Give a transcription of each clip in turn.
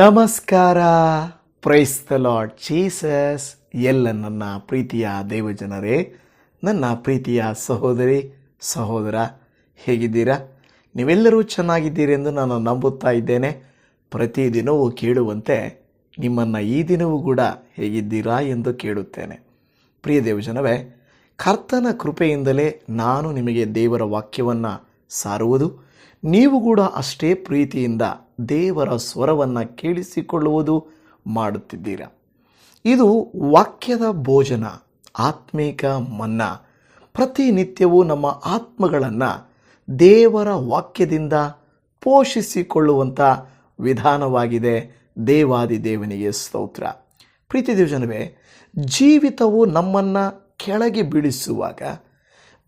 ನಮಸ್ಕಾರ. Praise the lord Jesus ಎಲ್ಲ ನನ್ನ ಪ್ರೀತಿಯ ದೇವಜನರೇ, ನನ್ನ ಪ್ರೀತಿಯ ಸಹೋದರಿ, ಸಹೋದರ, ಹೇಗಿದ್ದೀರಾ? ನೀವೆಲ್ಲರೂ ಚೆನ್ನಾಗಿದ್ದೀರಿ ಎಂದು ನಾನು ನಂಬುತ್ತಾ ಇದ್ದೇನೆ. ಪ್ರತಿದಿನವೂ ಕೇಳುವಂತೆ ನಿಮ್ಮನ್ನು ಈ ದಿನವೂ ಕೂಡ ಹೇಗಿದ್ದೀರಾ ಎಂದು ಕೇಳುತ್ತೇನೆ. ಪ್ರಿಯ ದೇವಜನವೇ ಕರ್ತನ ಕೃಪೆಯಿಂದಲೇ ನಾನು ನಿಮಗೆ ದೇವರ ವಾಕ್ಯವನ್ನು ಸಾರುವುದು. ನೀವು ಕೂಡ ಅಷ್ಟೇ ಪ್ರೀತಿಯಿಂದ ದೇವರ ಸ್ವರವನ್ನು ಕೇಳಿಸಿಕೊಳ್ಳುವುದು ಮಾಡುತ್ತಿದ್ದೀರಾ. ಇದು ವಾಕ್ಯದ ಭೋಜನ, ಆತ್ಮೀಕ ಮನ್ನ. ಪ್ರತಿನಿತ್ಯವೂ ನಮ್ಮ ಆತ್ಮಗಳನ್ನು ದೇವರ ವಾಕ್ಯದಿಂದ ಪೋಷಿಸಿಕೊಳ್ಳುವಂಥ ವಿಧಾನವಾಗಿದೆ ದೇವಾದಿ ದೇವನಿಗೆ ಸ್ತೋತ್ರ. ಪ್ರೀತಿ ದೇವಜನವೇ, ಜೀವಿತವು ನಮ್ಮನ್ನು ಕೆಳಗೆ ಬೀಳಿಸುವಾಗ,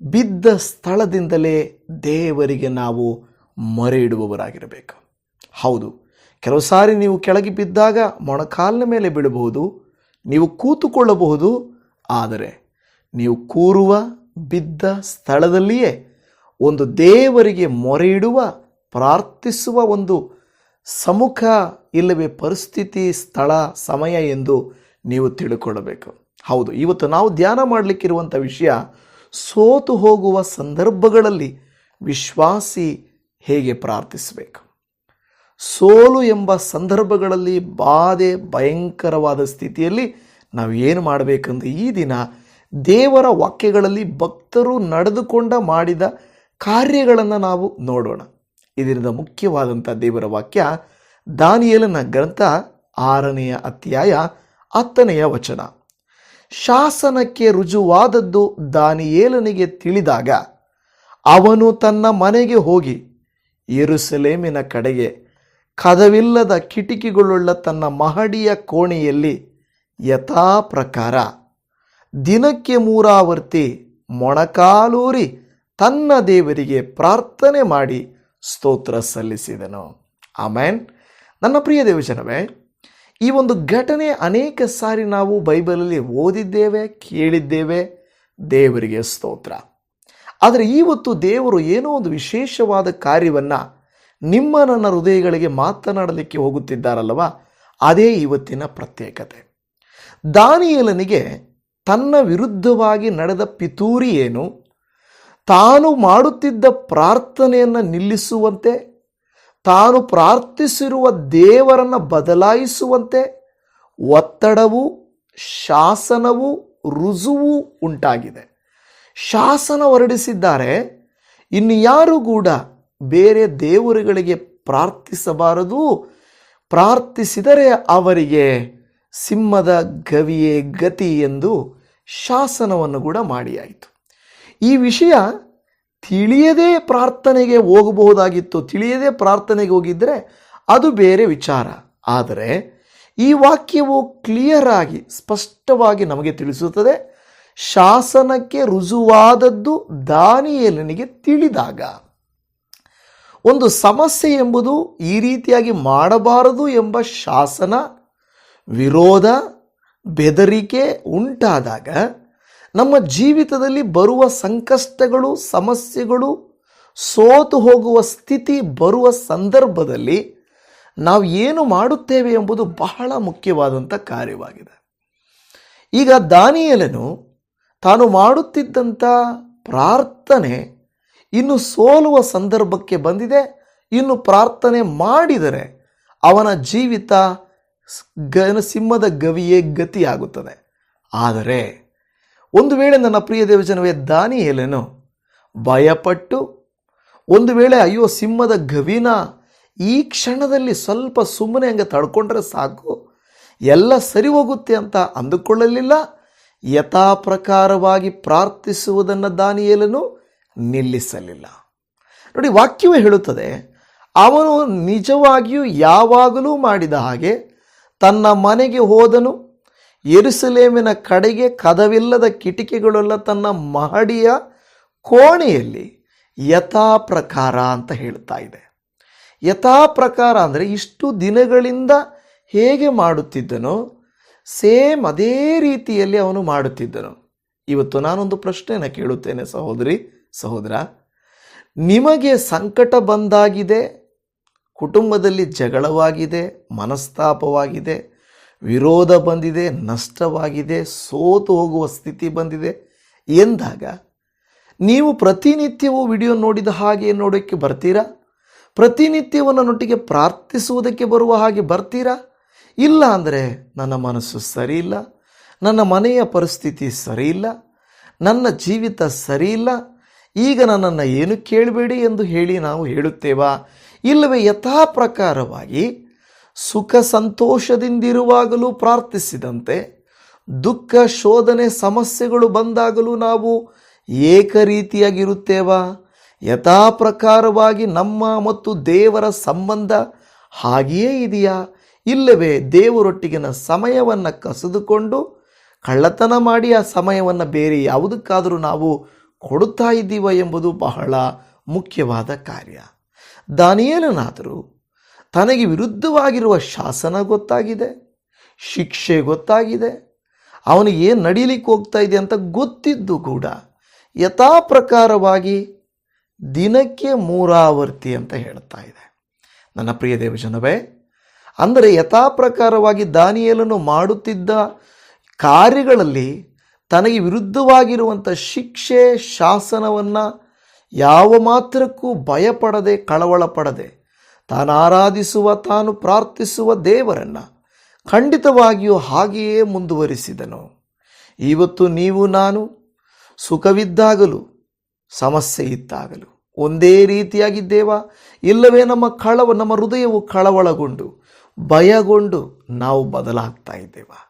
ಬಿದ್ದ ಸ್ಥಳದಿಂದಲೇ ದೇವರಿಗೆ ನಾವು ಮೊರೆ ಇಡುವವರಾಗಿರಬೇಕು. ಹೌದು. ಕೆಲವು ಸಾರಿ ನೀವು ಕೆಳಗೆ ಬಿದ್ದಾಗ ಮೊಣಕಾಲಿನ ಮೇಲೆ ಬೀಳಬಹುದು, ನೀವು ಕೂತುಕೊಳ್ಳಬಹುದು, ಆದರೆ ನೀವು ಕೂರುವ, ಬಿದ್ದ ಸ್ಥಳದಲ್ಲಿಯೇ ಒಂದು ದೇವರಿಗೆ ಮೊರೆ ಇಡುವ ಪ್ರಾರ್ಥಿಸುವ ಒಂದು ಸಮುಖ ಇಲ್ಲವೇ ಪರಿಸ್ಥಿತಿ, ಸ್ಥಳ, ಸಮಯ ಎಂದು ನೀವು ತಿಳ್ಕೊಳ್ಳಬೇಕು ಹೌದು, ಇವತ್ತು ನಾವು ಧ್ಯಾನ ಮಾಡಲಿಕ್ಕಿರುವಂಥ ವಿಷಯ ಸೋತು ಹೋಗುವ ಸಂದರ್ಭಗಳಲ್ಲಿ ವಿಶ್ವಾಸಿ ಹೇಗೆ ಪ್ರಾರ್ಥಿಸಬೇಕು? ಸೋಲು ಎಂಬ ಸಂದರ್ಭಗಳಲ್ಲಿ ಬಾಧೆ ಭಯಂಕರವಾದ ಸ್ಥಿತಿಯಲ್ಲಿ ನಾವು ಏನು ಮಾಡಬೇಕಂದ್ರೆ ಈ ದಿನ ದೇವರ ವಾಕ್ಯಗಳಲ್ಲಿ ಭಕ್ತರು ನಡೆದುಕೊಂಡ ಮಾಡಿದ ಕಾರ್ಯಗಳನ್ನು ನಾವು ನೋಡೋಣ. ಇದರಿಂದ ಮುಖ್ಯವಾದಂಥ ದೇವರ ವಾಕ್ಯ ದಾನಿಯಲನ ಗ್ರಂಥ ಆರನೆಯ ಅಧ್ಯಾಯ ಹತ್ತನೆಯ ವಚನ. ಶಾಸನಕ್ಕೆ ರುಜುವಾದದ್ದು ದಾನಿಯೇಲನಿಗೆ ತಿಳಿದಾಗ ಅವನು ತನ್ನ ಮನೆಗೆ ಹೋಗಿ ಎರುಸಲೇಮಿನ ಕಡೆಗೆ ಕದವಿಲ್ಲದ ಕಿಟಕಿಗಳುಳ್ಳ ತನ್ನ ಮಹಡಿಯ ಕೋಣೆಯಲ್ಲಿ ಯಥಾ ಪ್ರಕಾರ ದಿನಕ್ಕೆ ಮೂರಾವರ್ತಿ ಮೊಣಕಾಲೂರಿ ತನ್ನ ದೇವರಿಗೆ ಪ್ರಾರ್ಥನೆ ಮಾಡಿ ಸ್ತೋತ್ರ ಸಲ್ಲಿಸಿದನು. ಆಮೇನ್. ನನ್ನ ಪ್ರಿಯ ದೇವಜನವೇ, ಈ ಒಂದು ಘಟನೆ ಅನೇಕ ಸಾರಿ ನಾವು ಬೈಬಲಲ್ಲಿ ಓದಿದ್ದೇವೆ, ಕೇಳಿದ್ದೇವೆ, ದೇವರಿಗೆ ಸ್ತೋತ್ರ. ಆದರೆ ಇವತ್ತು ದೇವರು ಏನೋ ಒಂದು ವಿಶೇಷವಾದ ಕಾರ್ಯವನ್ನು ನಿಮ್ಮ ನನ್ನ ಹೃದಯಗಳಿಗೆ ಮಾತನಾಡಲಿಕ್ಕೆ ಹೋಗುತ್ತಿದ್ದಾರಲ್ಲವ? ಅದೇ ಇವತ್ತಿನ ಪ್ರತ್ಯೇಕತೆ. ದಾನಿಯಲನಿಗೆ ತನ್ನ ವಿರುದ್ಧವಾಗಿ ನಡೆದ ಪಿತೂರಿ ಏನು? ತಾನು ಮಾಡುತ್ತಿದ್ದ ಪ್ರಾರ್ಥನೆಯನ್ನು ನಿಲ್ಲಿಸುವಂತೆ, ತಾನು ಪ್ರಾರ್ಥಿಸಿರುವ ದೇವರನ್ನು ಬದಲಾಯಿಸುವಂತೆ ಒತ್ತಡವು, ಶಾಸನವು, ರುಜುವು ಉಂಟಾಗಿದೆ. ಶಾಸನ ಹೊರಡಿಸಿದ್ದಾರೆ. ಇನ್ನು ಯಾರು ಕೂಡ ಬೇರೆ ದೇವರುಗಳಿಗೆ ಪ್ರಾರ್ಥಿಸಬಾರದು. ಪ್ರಾರ್ಥಿಸಿದರೆ ಅವರಿಗೆ ಸಿಂಹದ ಗವಿಯೇ ಗತಿ ಎಂದು ಶಾಸನವನ್ನು ಕೂಡ ಮಾಡಿಯಾಯಿತು. ಈ ವಿಷಯ ತಿಳಿಯದೇ ಪ್ರಾರ್ಥನೆಗೆ ಹೋಗಬಹುದಾಗಿತ್ತು. ತಿಳಿಯದೇ ಪ್ರಾರ್ಥನೆಗೆ ಹೋಗಿದ್ದರೆ ಅದು ಬೇರೆ ವಿಚಾರ. ಆದರೆ ಈ ವಾಕ್ಯವು ಕ್ಲಿಯರ್ ಆಗಿ, ಸ್ಪಷ್ಟವಾಗಿ ನಮಗೆ ತಿಳಿಸುತ್ತದೆ. ಶಾಸನಕ್ಕೆ ರುಜುವಾದದ್ದು ದಾನಿಯೇಲನಿಗೆ ತಿಳಿದಾಗ. ಒಂದು ಸಮಸ್ಯೆ ಎಂಬುದು ಈ ರೀತಿಯಾಗಿ ಮಾಡಬಾರದು ಎಂಬ ಶಾಸನ, ವಿರೋಧ, ಬೆದರಿಕೆ ಉಂಟಾದಾಗ ನಮ್ಮ ಜೀವಿತದಲ್ಲಿ ಬರುವ ಸಂಕಷ್ಟಗಳು, ಸಮಸ್ಯೆಗಳು, ಸೋತು ಹೋಗುವ ಸ್ಥಿತಿ ಬರುವ ಸಂದರ್ಭದಲ್ಲಿ ನಾವು ಏನು ಮಾಡುತ್ತೇವೆ ಎಂಬುದು ಬಹಳ ಮುಖ್ಯವಾದಂಥ ಕಾರ್ಯವಾಗಿದೆ. ಈಗ ದಾನಿಯಲನು ತಾನು ಮಾಡುತ್ತಿದ್ದಂಥ ಪ್ರಾರ್ಥನೆ ಇನ್ನು ಸೋಲುವ ಸಂದರ್ಭಕ್ಕೆ ಬಂದಿದೆ, ಇನ್ನು ಪ್ರಾರ್ಥನೆ ಮಾಡಿದರೆ ಅವನ ಜೀವಿತ ಸಿಂಹದ ಗವಿಯೇ ಗತಿಯಾಗುತ್ತದೆ. ಆದರೆ ಒಂದು ವೇಳೆ ನನ್ನ ಪ್ರಿಯ ದೇವಜನವೇ ದಾನಿಯೇಲನು ಭಯಪಟ್ಟು, ಒಂದು ವೇಳೆ ಅಯ್ಯೋ ಸಿಂಹದ ಗವಿನ ಈ ಕ್ಷಣದಲ್ಲಿ ಸ್ವಲ್ಪ ಸುಮ್ಮನೆ ಹಂಗೆ ತಡ್ಕೊಂಡ್ರೆ ಸಾಕು, ಎಲ್ಲ ಸರಿ ಹೋಗುತ್ತೆ ಅಂತ ಅಂದುಕೊಳ್ಳಲಿಲ್ಲ, ಯಥಾ ಪ್ರಕಾರವಾಗಿ ಪ್ರಾರ್ಥಿಸುವುದನ್ನು ದಾನಿಯೇಲನು ನಿಲ್ಲಿಸಲಿಲ್ಲ. ನೋಡಿ, ವಾಕ್ಯವೇ ಹೇಳುತ್ತದೆ, ಅವನು ನಿಜವಾಗಿಯೂ ಯಾವಾಗಲೂ ಮಾಡಿದ ಹಾಗೆ ತನ್ನ ಮನೆಗೆ ಹೋದನು ಎರುಸಲೇಮಿನ ಕಡೆಗೆ ಕದವಿಲ್ಲದ ಕಿಟಕಿಗಳೆಲ್ಲ ತನ್ನ ಮಹಡಿಯ ಕೋಣೆಯಲ್ಲಿ ಯಥಾ ಪ್ರಕಾರ ಅಂತ ಹೇಳ್ತಾ ಇದೆ. ಯಥಾ ಪ್ರಕಾರ ಅಂದರೆ ಇಷ್ಟು ದಿನಗಳಿಂದ ಹೇಗೆ ಮಾಡುತ್ತಿದ್ದನೋ, ಸೇಮ್ ಅದೇ ರೀತಿಯಲ್ಲಿ ಅವನು ಮಾಡುತ್ತಿದ್ದನು. ಇವತ್ತು ನಾನೊಂದು ಪ್ರಶ್ನೆಯನ್ನು ಕೇಳುತ್ತೇನೆ ಸಹೋದರಿ. ಸಹೋದರ, ನಿಮಗೆ ಸಂಕಟ ಬಂದಾಗಿದೆ, ಕುಟುಂಬದಲ್ಲಿ ಜಗಳವಾಗಿದೆ, ಮನಸ್ತಾಪವಾಗಿದೆ, ವಿರೋಧ ಬಂದಿದೆ, ನಷ್ಟವಾಗಿದೆ, ಸೋತು ಹೋಗುವ ಸ್ಥಿತಿ ಬಂದಿದೆ ಎಂದಾಗ ನೀವು ಪ್ರತಿನಿತ್ಯವೂ ವಿಡಿಯೋ ನೋಡಿದ ಹಾಗೆ ನೋಡೋಕ್ಕೆ ಬರ್ತೀರಾ? ಪ್ರತಿನಿತ್ಯವನ್ನೊಟ್ಟಿಗೆ ಪ್ರಾರ್ಥಿಸುವುದಕ್ಕೆ ಬರುವ ಹಾಗೆ ಬರ್ತೀರಾ? ಇಲ್ಲ ಅಂದರೆ ನನ್ನ ಮನಸ್ಸು ಸರಿಯಿಲ್ಲ, ನನ್ನ ಮನೆಯ ಪರಿಸ್ಥಿತಿ ಸರಿಯಿಲ್ಲ, ನನ್ನ ಜೀವಿತ ಸರಿಯಿಲ್ಲ ಈಗ ನನ್ನನ್ನು ಏನು ಕೇಳಬೇಡಿ ಎಂದು ಹೇಳಿ ನಾವು ಹೇಳುತ್ತೇವಾ? ಇಲ್ಲವೇ ಯಥಾ ಪ್ರಕಾರವಾಗಿ ಸುಖ ಸಂತೋಷದಿಂದಿರುವಾಗಲೂ ಪ್ರಾರ್ಥಿಸಿದಂತೆ, ದುಃಖ ಶೋಧನೆ ಸಮಸ್ಯೆಗಳು ಬಂದಾಗಲೂ ನಾವು ಏಕರೀತಿಯಾಗಿರುತ್ತೇವಾ? ಯಥಾ ಪ್ರಕಾರವಾಗಿ ನಮ್ಮ ಮತ್ತು ದೇವರ ಸಂಬಂಧ ಹಾಗೆಯೇ ಇದೆಯಾ? ಇಲ್ಲವೇ ದೇವರೊಟ್ಟಿಗಿನ ಸಮಯವನ್ನು ಕಸಿದುಕೊಂಡು ಕಳ್ಳತನ ಮಾಡಿ ಆ ಸಮಯವನ್ನು ಬೇರೆ ಯಾವುದಕ್ಕಾದರೂ ನಾವು ಕೊಡುತ್ತಾ ಇದ್ದೀವ ಎಂಬುದು ಬಹಳ ಮುಖ್ಯವಾದ ಕಾರ್ಯ. ದಾನಿಯೇಲನಾದರೂ ತನಗೆ ವಿರುದ್ಧವಾಗಿರುವ ಶಾಸನ ಗೊತ್ತಾಗಿದೆ, ಶಿಕ್ಷೆ ಗೊತ್ತಾಗಿದೆ, ಅವನಿಗೆ ಏನು ನಡೀಲಿಕ್ಕೆ ಹೋಗ್ತಾ ಇದೆ ಅಂತ ಗೊತ್ತಿದ್ದು ಕೂಡ ಯಥಾ ಪ್ರಕಾರವಾಗಿ ದಿನಕ್ಕೆ ಮೂರಾವರ್ತಿ ಅಂತ ಹೇಳ್ತಾ ಇದೆ. ನನ್ನ ಪ್ರಿಯ ದೇವಜನವೇ, ಅಂದರೆ ಯಥಾ ಪ್ರಕಾರವಾಗಿ ದಾನಿಯಲನ್ನು ಮಾಡುತ್ತಿದ್ದ ಕಾರ್ಯಗಳಲ್ಲಿ ತನಗೆ ವಿರುದ್ಧವಾಗಿರುವಂಥ ಶಿಕ್ಷೆ, ಶಾಸನವನ್ನು ಯಾವ ಮಾತ್ರಕ್ಕೂ ಭಯಪಡದೆ ಕಳವಳ ಪಡದೆ ತಾನು ಆರಾಧಿಸುವ, ತಾನು ಪ್ರಾರ್ಥಿಸುವ ದೇವರನ್ನು ಖಂಡಿತವಾಗಿಯೂ ಹಾಗೆಯೇ ಮುಂದುವರಿಸಿದನು. ಇವತ್ತು ನೀವು, ನಾನು ಸುಖವಿದ್ದಾಗಲೂ, ಸಮಸ್ಯೆ ಇದ್ದಾಗಲೂ, ಒಂದೇ ರೀತಿಯಾಗಿದ್ದೇವಾ? ಇಲ್ಲವೇ ನಮ್ಮ ಕಳವ, ನಮ್ಮ ಹೃದಯವು ಕಳವಳಗೊಂಡು, ಭಯಗೊಂಡು ನಾವು ಬದಲಾಗ್ತಾ ಇದ್ದೇವಾ?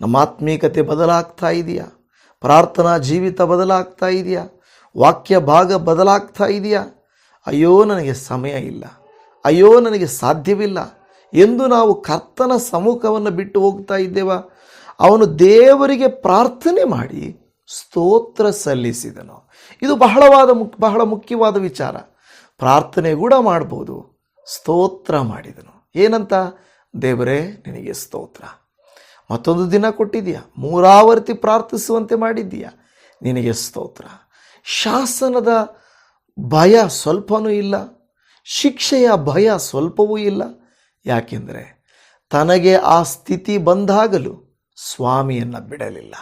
ನಮ್ಮ ಆತ್ಮೀಕತೆ ಬದಲಾಗ್ತಾ ಇದೆಯಾ? ಪ್ರಾರ್ಥನಾ ಜೀವಿತ ಬದಲಾಗ್ತಾ ಇದೆಯಾ? ವಾಕ್ಯ ಭಾಗ ಬದಲಾಗ್ತಾ ಇದೆಯಾ? ಅಯ್ಯೋ, ನನಗೆ ಸಮಯ ಇಲ್ಲ. ಅಯ್ಯೋ, ನನಗೆ ಸಾಧ್ಯವಿಲ್ಲ. ಎಂದು ನಾವು ಕರ್ತನ ಸಮ್ಮುಖವನ್ನು ಬಿಟ್ಟು ಹೋಗ್ತಾ ಇದ್ದೇವ? ಅವನು ದೇವರಿಗೆ ಪ್ರಾರ್ಥನೆ ಮಾಡಿ ಸ್ತೋತ್ರ ಸಲ್ಲಿಸಿದನು. ಇದು ಬಹಳವಾದ ಮುಕ್ ಬಹಳ ಮುಖ್ಯವಾದ ವಿಚಾರ. ಪ್ರಾರ್ಥನೆ ಕೂಡ ಮಾಡ್ಬೋದು, ಸ್ತೋತ್ರ ಮಾಡಿದನು. ಏನಂತ? ದೇವರೇ, ನಿನಗೆ ಸ್ತೋತ್ರ. ಮತ್ತೊಂದು ದಿನ ಕೊಟ್ಟಿದೆಯಾ ಮೂರಾವರ್ತಿ ಪ್ರಾರ್ಥಿಸುವಂತೆ ಮಾಡಿದ್ದೀಯಾ? ನಿನಗೆ ಸ್ತೋತ್ರ. ಶಾಸನದ ಭಯ ಸ್ವಲ್ಪನೂ ಇಲ್ಲ. ಶಿಕ್ಷೆಯ ಭಯ ಸ್ವಲ್ಪವೂ ಇಲ್ಲ. ಯಾಕೆಂದರೆ ತನಗೆ ಆ ಸ್ಥಿತಿ ಬಂದಾಗಲೂ ಸ್ವಾಮಿಯನ್ನು ಬಿಡಲಿಲ್ಲ.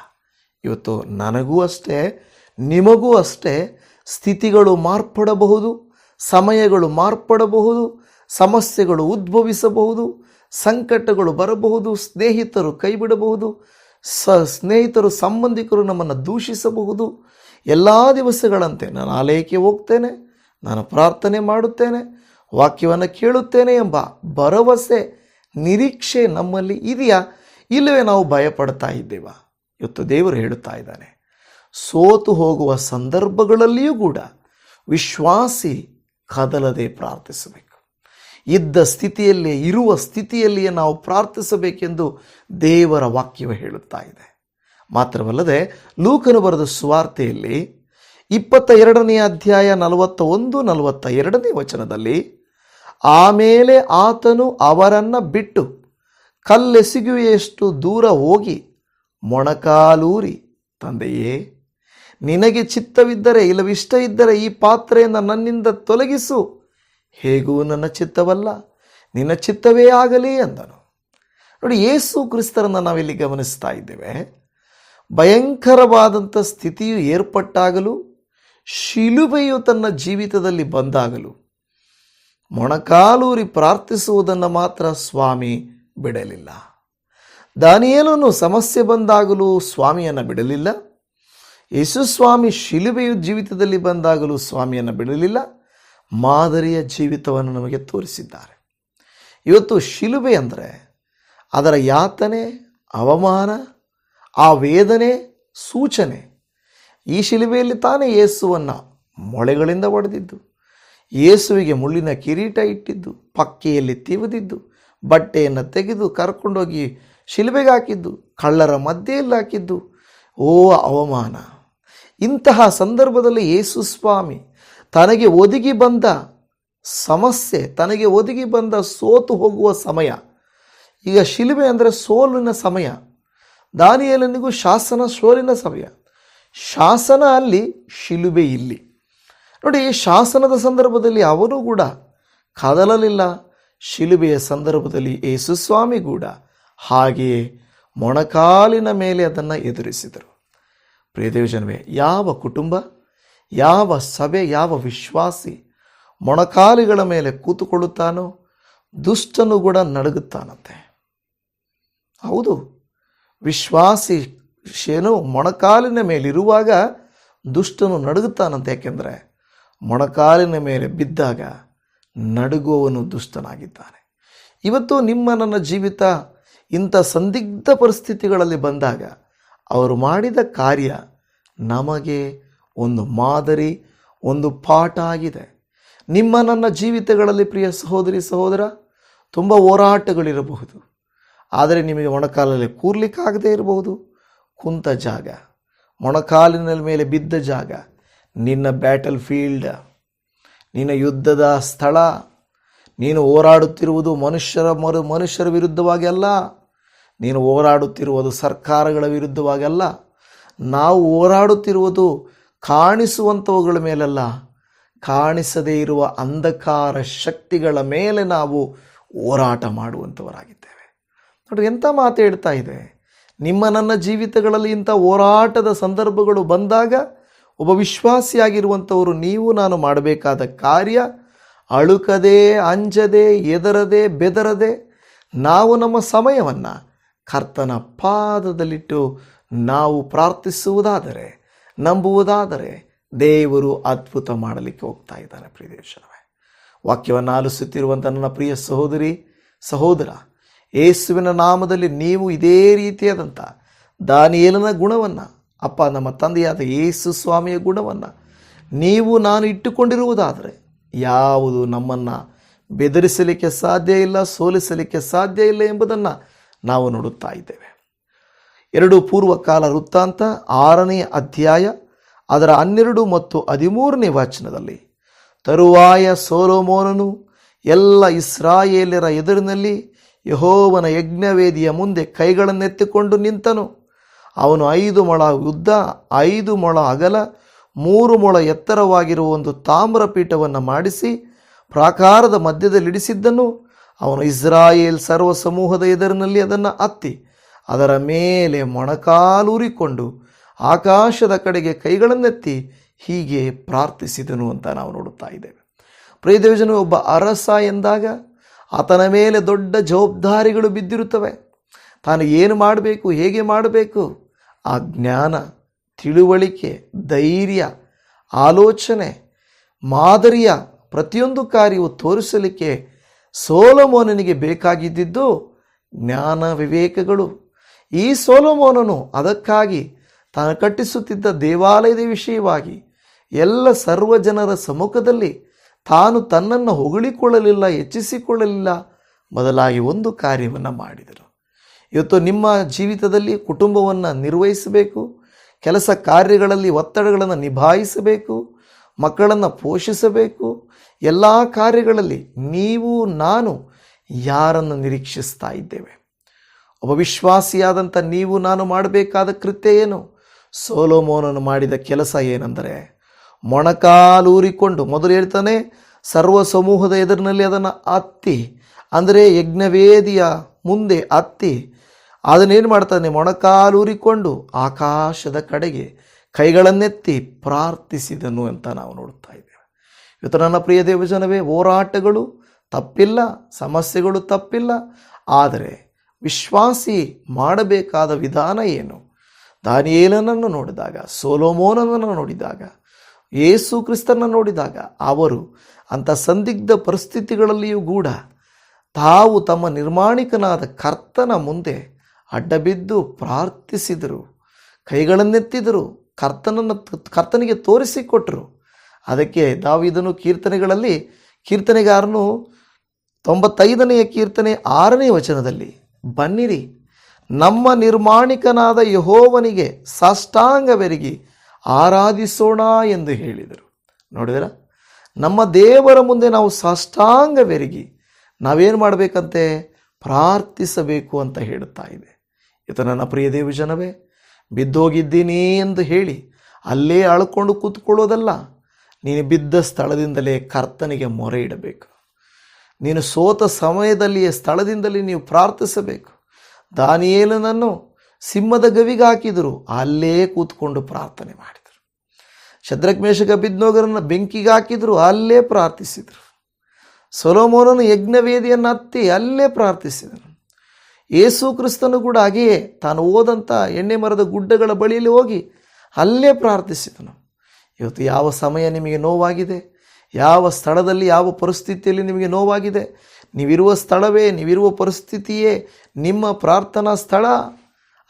ಇವತ್ತು ನನಗೂ ಅಷ್ಟೇ, ನಿಮಗೂ ಅಷ್ಟೇ ಸ್ಥಿತಿಗಳು ಮಾರ್ಪಡಬಹುದು, ಸಮಯಗಳು ಮಾರ್ಪಡಬಹುದು, ಸಮಸ್ಯೆಗಳು ಉದ್ಭವಿಸಬಹುದು ಸಂಕಟಗಳು ಬರಬಹುದು, ಸ್ನೇಹಿತರು ಕೈಬಿಡಬಹುದು, ಸ ಸ್ನೇಹಿತರು, ಸಂಬಂಧಿಕರು ನಮ್ಮನ್ನು ದೂಷಿಸಬಹುದು. ಎಲ್ಲ ದಿವಸಗಳಂತೆ ನಾನು ಆಲಯಕ್ಕೆ ಹೋಗ್ತೇನೆ, ನಾನು ಪ್ರಾರ್ಥನೆ ಮಾಡುತ್ತೇನೆ, ವಾಕ್ಯವನ್ನು ಕೇಳುತ್ತೇನೆ ಎಂಬ ಭರವಸೆ, ನಿರೀಕ್ಷೆ ನಮ್ಮಲ್ಲಿ ಇದೆಯಾ? ಇಲ್ಲವೇ ನಾವು ಭಯಪಡ್ತಾ ಇದ್ದೇವಾ? ಇವತ್ತು ದೇವರು ಹೇಳುತ್ತಾ ಇದ್ದಾನೆ, ಸೋತು ಹೋಗುವ ಸಂದರ್ಭಗಳಲ್ಲಿಯೂ ಕೂಡ ವಿಶ್ವಾಸಿ ಕದಲದೆ ಪ್ರಾರ್ಥಿಸಬೇಕು. ಇದ್ದ ಸ್ಥಿತಿಯಲ್ಲಿ ಇರುವ ಸ್ಥಿತಿಯಲ್ಲಿಯೇ ನಾವು ಪ್ರಾರ್ಥಿಸಬೇಕೆಂದು ದೇವರ ವಾಕ್ಯವು ಹೇಳುತ್ತಾ ಇದೆ. ಮಾತ್ರವಲ್ಲದೆ, ಲೂಕನು ಬರೆದ ಸುವಾರ್ತೆಯಲ್ಲಿ ಇಪ್ಪತ್ತ ಎರಡನೆಯ ಅಧ್ಯಾಯ ನಲವತ್ತ ಒಂದು ನಲವತ್ತ ಎರಡನೇ ವಚನದಲ್ಲಿ ಆಮೇಲೆ ಆತನು ಅವರನ್ನು ಬಿಟ್ಟು ಕಲ್ಲೆಸಗುವೆಯಷ್ಟು ದೂರ ಹೋಗಿ ಮೊಣಕಾಲೂರಿ, ತಂದೆಯೇ, ನಿನಗೆ ಚಿತ್ತವಿದ್ದರೆ ಇಲ್ಲವಿಷ್ಟ ಇದ್ದರೆ ಈ ಪಾತ್ರೆಯನ್ನು ನನ್ನಿಂದ ತೊಲಗಿಸು. ಹೇಗೂ ನನ್ನ ಚಿತ್ತವಲ್ಲ, ನಿನ್ನ ಚಿತ್ತವೇ ಆಗಲಿ ಅಂದನು. ನೋಡಿ, ಯೇಸು ಕ್ರಿಸ್ತರನ್ನು ನಾವಿಲ್ಲಿ ಗಮನಿಸ್ತಾ ಇದ್ದೇವೆ. ಭಯಂಕರವಾದಂಥ ಸ್ಥಿತಿಯು ಏರ್ಪಟ್ಟಾಗಲೂ, ಶಿಲುಬೆಯು ತನ್ನ ಜೀವಿತದಲ್ಲಿ ಬಂದಾಗಲೂ, ಮೊಣಕಾಲೂರಿ ಪ್ರಾರ್ಥಿಸುವುದನ್ನು ಮಾತ್ರ ಸ್ವಾಮಿ ಬಿಡಲಿಲ್ಲ. ದಾನಿಯೇಲನು ಸಮಸ್ಯೆ ಬಂದಾಗಲೂ ಸ್ವಾಮಿಯನ್ನು ಬಿಡಲಿಲ್ಲ. ಯೇಸು ಸ್ವಾಮಿ ಶಿಲುಬೆಯು ಜೀವಿತದಲ್ಲಿ ಬಂದಾಗಲೂ ಸ್ವಾಮಿಯನ್ನು ಬಿಡಲಿಲ್ಲ. ಮಾದರಿಯ ಜೀವಿತವನ್ನು ನಮಗೆ ತೋರಿಸಿದ್ದಾರೆ. ಇವತ್ತು ಶಿಲುಬೆ ಅಂದರೆ ಅದರ ಯಾತನೆ, ಅವಮಾನ, ಆ ವೇದನೆ, ಸೂಚನೆ ಈ ಶಿಲುಬೆಯಲ್ಲಿ ತಾನೇ ಯೇಸುವನ್ನು ಮೊಳೆಗಳಿಂದ ಹೊಡೆದಿದ್ದು ಯೇಸುವಿಗೆ ಮುಳ್ಳಿನ ಕಿರೀಟ ಇಟ್ಟಿದ್ದು, ಪಕ್ಕೆಯಲ್ಲಿ ತಿವಿದಿದ್ದು, ಬಟ್ಟೆಯನ್ನು ತೆಗೆದು ಕರ್ಕೊಂಡೋಗಿ ಶಿಲುಬೆಗೆ ಹಾಕಿದ್ದು, ಕಳ್ಳರ ಮಧ್ಯೆಯಲ್ಲಿ ಹಾಕಿದ್ದು. ಓ ಅವಮಾನ. ಇಂತಹ ಸಂದರ್ಭದಲ್ಲಿ ಯೇಸು ಸ್ವಾಮಿ ತನಗೆ ಒದಗಿ ಬಂದ ಸಮಸ್ಯೆ, ತನಗೆ ಒದಗಿ ಬಂದ ಸೋತು ಹೋಗುವ ಸಮಯ. ಈಗ ಶಿಲುಬೆ ಅಂದರೆ ಸೋಲಿನ ಸಮಯ. ದಾನಿಯಲನಿಗೂ ಶಾಸನ ಸೋಲಿನ ಸಮಯ. ಶಾಸನ ಅಲ್ಲಿ ಶಿಲುಬೆ ಇಲ್ಲಿ. ನೋಡಿ ಶಾಸನದ ಸಂದರ್ಭದಲ್ಲಿ ಅವರು ಕೂಡ ಕದಲಲಿಲ್ಲ. ಶಿಲುಬೆಯ ಸಂದರ್ಭದಲ್ಲಿ ಯೇಸುಸ್ವಾಮಿ ಕೂಡ ಹಾಗೆಯೇ ಮೊಣಕಾಲಿನ ಮೇಲೆ ಅದನ್ನು ಎದುರಿಸಿದರು. ಪ್ರಿಯದೇವಜನವೇ ಯಾವ ಕುಟುಂಬ? ಯಾವ ಸಭೆ, ಯಾವ ವಿಶ್ವಾಸಿ ಮೊಣಕಾಲಿಗಳ ಮೇಲೆ ಕೂತುಕೊಳ್ಳುತ್ತಾನೋ ದುಷ್ಟನು ಕೂಡ ನಡುಗುತ್ತಾನಂತೆ. ಹೌದು, ವಿಶ್ವಾಸಿ ಶೇನು ಮೊಣಕಾಲಿನ ಮೇಲಿರುವಾಗ ದುಷ್ಟನು ನಡುಗುತ್ತಾನಂತೆ, ಯಾಕೆಂದರೆ ಮೊಣಕಾಲಿನ ಮೇಲೆ ಬಿದ್ದಾಗ ನಡುಗುವವನು ದುಷ್ಟನಾಗಿದ್ದಾನೆ. ಇವತ್ತು ನಿಮ್ಮ, ನನ್ನ ಜೀವಿತ ಇಂಥ ಸಂದಿಗ್ಧ ಪರಿಸ್ಥಿತಿಗಳಲ್ಲಿ ಬಂದಾಗ ಅವರು ಮಾಡಿದ ಕಾರ್ಯ ನಮಗೆ ಒಂದು ಮಾದರಿ, ಒಂದು ಪಾಠ ಆಗಿದೆ ನಿಮ್ಮ ನನ್ನ ಜೀವಿತಗಳಲ್ಲಿ ಪ್ರಿಯ ಸಹೋದರಿ, ಸಹೋದರ, ತುಂಬ ಹೋರಾಟಗಳಿರಬಹುದು. ಆದರೆ ನಿಮಗೆ ಮೊಣಕಾಲಲ್ಲಿ ಕೂರ್ಲಿಕ್ಕಾಗದೇ ಇರಬಹುದು. ಕುಂತ ಜಾಗ ಮೊಣಕಾಲಿನ ಮೇಲೆ ಬಿದ್ದ ಜಾಗ, ನಿನ್ನ ಬ್ಯಾಟಲ್ ಫೀಲ್ಡ್ ನಿನ್ನ ಯುದ್ಧದ ಸ್ಥಳ, ನೀನು ಹೋರಾಡುತ್ತಿರುವುದು ಮನುಷ್ಯರ ಮರು, ಮನುಷ್ಯರ ವಿರುದ್ಧವಾಗಿ ಅಲ್ಲ, ನೀನು ಹೋರಾಡುತ್ತಿರುವುದು ಸರ್ಕಾರಗಳ ವಿರುದ್ಧವಾಗಿ ಅಲ್ಲ. ನಾವು ಹೋರಾಡುತ್ತಿರುವುದು ಕಾಣಿಸುವಂಥವುಗಳ ಮೇಲಲ್ಲ, ಕಾಣಿಸದೇ ಇರುವ ಅಂಧಕಾರ ಶಕ್ತಿಗಳ ಮೇಲೆ ನಾವು ಹೋರಾಟ ಮಾಡುವಂಥವರಾಗಿದ್ದೇವೆ ನೋಡಿ ಎಂಥ ಮಾತು ಹೇಳ್ತಾ ಇದೆ? ನಿಮ್ಮ ನನ್ನ ಜೀವಿತಗಳಲ್ಲಿ ಇಂಥ ಹೋರಾಟದ ಸಂದರ್ಭಗಳು ಬಂದಾಗ ಒಬ್ಬ ವಿಶ್ವಾಸಿಯಾಗಿರುವಂಥವರು ನೀವು, ನಾನು ಮಾಡಬೇಕಾದ ಕಾರ್ಯ, ಅಳುಕದೆ, ಅಂಜದೆ ಎದರದೆ ಬೆದರದೆ, ನಾವು ನಮ್ಮ ಸಮಯವನ್ನು ಕರ್ತನ ಪಾದದಲ್ಲಿಟ್ಟು ನಾವು ಪ್ರಾರ್ಥಿಸುವುದಾದರೆ ನಂಬುವುದಾದರೆ ದೇವರು ಅದ್ಭುತ ಮಾಡಲಿಕ್ಕೆ ಹೋಗ್ತಾ ಇದ್ದಾನೆ ಪ್ರಿಯ ವಾಕ್ಯವನ್ನು ಆಲಿಸುತ್ತಿರುವಂಥ ನನ್ನ ಪ್ರಿಯ ಸಹೋದರಿ, ಸಹೋದರ, ಯೇಸುವಿನ ನಾಮದಲ್ಲಿ ನೀವು ಇದೇ ರೀತಿಯಾದಂಥ ದಾನಿಯೇಲನ ಗುಣವನ್ನು, ಅಪ್ಪ ನಮ್ಮ ತಂದೆಯಾದ ಯೇಸು ಸ್ವಾಮಿಯ ಗುಣವನ್ನು ನೀವು ನಾನು ಇಟ್ಟುಕೊಂಡಿರುವುದಾದರೆ ಯಾವುದು ನಮ್ಮನ್ನು ಬೆದರಿಸಲಿಕ್ಕೆ ಸಾಧ್ಯ ಇಲ್ಲ, ಸೋಲಿಸಲಿಕ್ಕೆ ಸಾಧ್ಯ ಇಲ್ಲ ಎಂಬುದನ್ನು ನಾವು ನೋಡುತ್ತಾ ಇದ್ದೇವೆ. ಎರಡು ಪೂರ್ವಕಾಲ ವೃತ್ತಾಂತ, ಆರನೇ ಅಧ್ಯಾಯ, ಅದರ ಹನ್ನೆರಡು ಮತ್ತು ಹದಿಮೂರನೇ ವಾಚನದಲ್ಲಿ, ತರುವಾಯ ಸೋಲೋಮೋನನು ಎಲ್ಲ ಇಸ್ರಾಯೇಲರ ಎದುರಿನಲ್ಲಿ ಯಹೋವನ ಯಜ್ಞವೇದಿಯ ಮುಂದೆ ಕೈಗಳನ್ನೆತ್ತಿಕೊಂಡು ನಿಂತನು. ಅವನು ಐದು ಮೊಳ ಉದ್ದ, ಐದು ಮೊಳ ಅಗಲ, ಮೂರು ಮೊಳ ಎತ್ತರವಾಗಿರುವ ಒಂದು ತಾಮ್ರ ಪೀಠವನ್ನು ಮಾಡಿಸಿ ಪ್ರಾಕಾರದ ಮಧ್ಯದಲ್ಲಿಡಿಸಿದ್ದನು. ಅವನು ಇಸ್ರಾಯೇಲ್ ಸರ್ವ ಸಮೂಹದ ಎದುರಿನಲ್ಲಿ ಅದನ್ನು ಹತ್ತಿ ಅದರ ಮೇಲೆ ಮೊಣಕಾಲೂರಿಕೊಂಡು ಆಕಾಶದ ಕಡೆಗೆ ಕೈಗಳನ್ನೆತ್ತಿ ಹೀಗೆ ಪ್ರಾರ್ಥಿಸಿದನು ಅಂತ ನಾವು ನೋಡುತ್ತಾ ಇದ್ದೇವೆ. ಪ್ರಿಯದೇವಜನು ಒಬ್ಬ ಅರಸ ಎಂದಾಗ ಆತನ ಮೇಲೆ ದೊಡ್ಡ ಜವಾಬ್ದಾರಿಗಳು ಬಿದ್ದಿರುತ್ತವೆ. ತಾನು ಏನು ಮಾಡಬೇಕು, ಹೇಗೆ ಮಾಡಬೇಕು? ಆ ಜ್ಞಾನ, ತಿಳುವಳಿಕೆ, ಧೈರ್ಯ, ಆಲೋಚನೆ, ಮಾದರಿಯ ಪ್ರತಿಯೊಂದು ಕಾರ್ಯವು ತೋರಿಸಲಿಕ್ಕೆ ಸೋಲಮೋನನಿಗೆ ಬೇಕಾಗಿದ್ದಿದ್ದು ಜ್ಞಾನ ವಿವೇಕಗಳು. ಈ ಸೋಲೋಮೋನನು ಅದಕ್ಕಾಗಿ ತಾನು ಕಟ್ಟಿಸುತ್ತಿದ್ದ ದೇವಾಲಯದ ವಿಷಯವಾಗಿ ಎಲ್ಲ ಸರ್ವ ಜನರ ಸಮ್ಮುಖದಲ್ಲಿ ತಾನು ತನ್ನನ್ನು ಹೊಗಳಿಕೊಳ್ಳಲಿಲ್ಲ, ಹೆಚ್ಚಿಸಿಕೊಳ್ಳಲಿಲ್ಲ ಬದಲಾಗಿ ಒಂದು ಕಾರ್ಯವನ್ನು ಮಾಡಿದರು ಇವತ್ತು ನಿಮ್ಮ ಜೀವಿತದಲ್ಲಿ ಕುಟುಂಬವನ್ನು ನಿರ್ವಹಿಸಬೇಕು, ಕೆಲಸ ಕಾರ್ಯಗಳಲ್ಲಿ ಒತ್ತಡಗಳನ್ನು ನಿಭಾಯಿಸಬೇಕು, ಮಕ್ಕಳನ್ನು ಪೋಷಿಸಬೇಕು, ಎಲ್ಲ ಕಾರ್ಯಗಳಲ್ಲಿ ನೀವು, ನಾನು ಯಾರನ್ನು ನಿರೀಕ್ಷಿಸ್ತಾ ಇದ್ದೇವೆ? ಒಬ್ಬ ವಿಶ್ವಾಸಿಯಾದಂಥ ನೀವು ನಾನು ಮಾಡಬೇಕಾದ ಕೃತ್ಯ ಏನು? ಸೋಲೋಮೋನನು ಮಾಡಿದ ಕೆಲಸ ಏನೆಂದರೆ ಮೊಣಕಾಲೂರಿಕೊಂಡು ಮೊದಲು ಹೇಳ್ತಾನೆ, ಸರ್ವ ಸಮೂಹದ ಎದುರಿನಲ್ಲಿ ಅದನ್ನು ಅತ್ತಿ, ಅಂದರೆ ಯಜ್ಞವೇದಿಯ ಮುಂದೆ ಅತ್ತಿ, ಅದನ್ನೇನು ಮಾಡ್ತಾನೆ ಮೊಣಕಾಲೂರಿಕೊಂಡು ಆಕಾಶದ ಕಡೆಗೆ ಕೈಗಳನ್ನೆತ್ತಿ ಪ್ರಾರ್ಥಿಸಿದನು ಅಂತ ನಾವು ನೋಡ್ತಾ ಇದ್ದೇವೆ. ಇವತ್ತು ನನ್ನ ಪ್ರಿಯ ದೇವಜನವೇ, ಹೋರಾಟಗಳು ತಪ್ಪಿಲ್ಲ, ಸಮಸ್ಯೆಗಳು ತಪ್ಪಿಲ್ಲ, ಆದರೆ ವಿಶ್ವಾಸಿ ಮಾಡಬೇಕಾದ ವಿಧಾನ ಏನು? ದಾನಿಯೇಲನನ್ನು ನೋಡಿದಾಗ, ಸೋಲೋಮೋನನನ್ನು ನೋಡಿದಾಗ, ಯೇಸು ಕ್ರಿಸ್ತನ ನೋಡಿದಾಗ, ಅವರು ಅಂಥ ಸಂದಿಗ್ಧ ಪರಿಸ್ಥಿತಿಗಳಲ್ಲಿಯೂ ಕೂಡ ತಾವು ತಮ್ಮ ನಿರ್ಮಾಣಿಕನಾದ ಕರ್ತನ ಮುಂದೆ ಅಡ್ಡಬಿದ್ದು ಪ್ರಾರ್ಥಿಸಿದರು. ಕೈಗಳನ್ನೆತ್ತಿದರು, ಕರ್ತನನ್ನು ಕರ್ತನಿಗೆ ತೋರಿಸಿಕೊಟ್ಟರು. ಅದಕ್ಕೆ ದಾವಿದನು ಕೀರ್ತನೆಗಳಲ್ಲಿ, ಕೀರ್ತನೆಗಾರನು ತೊಂಬತ್ತೈದನೆಯ ಕೀರ್ತನೆ ಆರನೇ ವಚನದಲ್ಲಿ ಬನ್ನಿರಿ. ನಮ್ಮ ನಿರ್ಮಾಣಿಕನಾದ ಯಹೋವನಿಗೆ ಸಾಷ್ಟಾಂಗವೆರಗಿ ಆರಾಧಿಸೋಣ ಎಂದು ಹೇಳಿದರು. ನೋಡಿದ್ರ? ನಮ್ಮ ದೇವರ ಮುಂದೆ ನಾವು ಸಾಷ್ಟಾಂಗವೆರಗಿ ನಾವೇನು ಮಾಡಬೇಕಂತೆ? ಪ್ರಾರ್ಥಿಸಬೇಕು ಅಂತ ಹೇಳುತ್ತಾ ಇದೆ. ಇದು ನನ್ನ ಪ್ರಿಯ ದೇವಿ ಜನವೇ, ಬಿದ್ದೋಗಿದ್ದೀನಿ ಎಂದು ಹೇಳಿ ಅಲ್ಲೇ ಅಳ್ಕೊಂಡು ಕೂತ್ಕೊಳ್ಳೋದಲ್ಲ, ನೀನು ಬಿದ್ದ ಸ್ಥಳದಿಂದಲೇ ಕರ್ತನಿಗೆ ಮೊರೆ ಇಡಬೇಕು. ನೀನು ಸೋತ ಸಮಯದಲ್ಲಿಯೇ, ಸ್ಥಳದಿಂದಲೇ ನೀವು ಪ್ರಾರ್ಥಿಸಬೇಕು. ದಾನಿಯೇಲನನ್ನು ಸಿಂಹದ ಗವಿಗೆ ಹಾಕಿದರು. ಅಲ್ಲೇ ಕೂತ್ಕೊಂಡು ಪ್ರಾರ್ಥನೆ ಮಾಡಿದರು. ಶದ್ರಕ್ ಮೇಷಕ ಬಿದ್ನೋಗರನ್ನು ಬೆಂಕಿಗೆ ಹಾಕಿದರು. ಅಲ್ಲೇ ಪ್ರಾರ್ಥಿಸಿದರು. ಸೊಲೋಮೋನನು ಯಜ್ಞವೇದಿಯನ್ನು ಹತ್ತಿ ಅಲ್ಲೇ ಪ್ರಾರ್ಥಿಸಿದನು. ಯೇಸು ಕ್ರಿಸ್ತನು ಕೂಡ ಹಾಗೆಯೇ ತಾನು ಹೋದಂಥ ಎಣ್ಣೆ ಮರದ ಗುಡ್ಡಗಳ ಬಳಿಯಲ್ಲಿ ಹೋಗಿ ಅಲ್ಲೇ ಪ್ರಾರ್ಥಿಸಿದನು. ಇವತ್ತು ಯಾವ ಸಮಯ ನಿಮಗೆ ನೋವಾಗಿದೆ? ಯಾವ ಸ್ಥಳದಲ್ಲಿ ಯಾವ ಪರಿಸ್ಥಿತಿಯಲ್ಲಿ ನಿಮಗೆ ನೋವಾಗಿದೆ? ನೀವಿರುವ ಸ್ಥಳವೇ, ನೀವಿರುವ ಪರಿಸ್ಥಿತಿಯೇ, ನಿಮ್ಮ ಪ್ರಾರ್ಥನಾ ಸ್ಥಳ.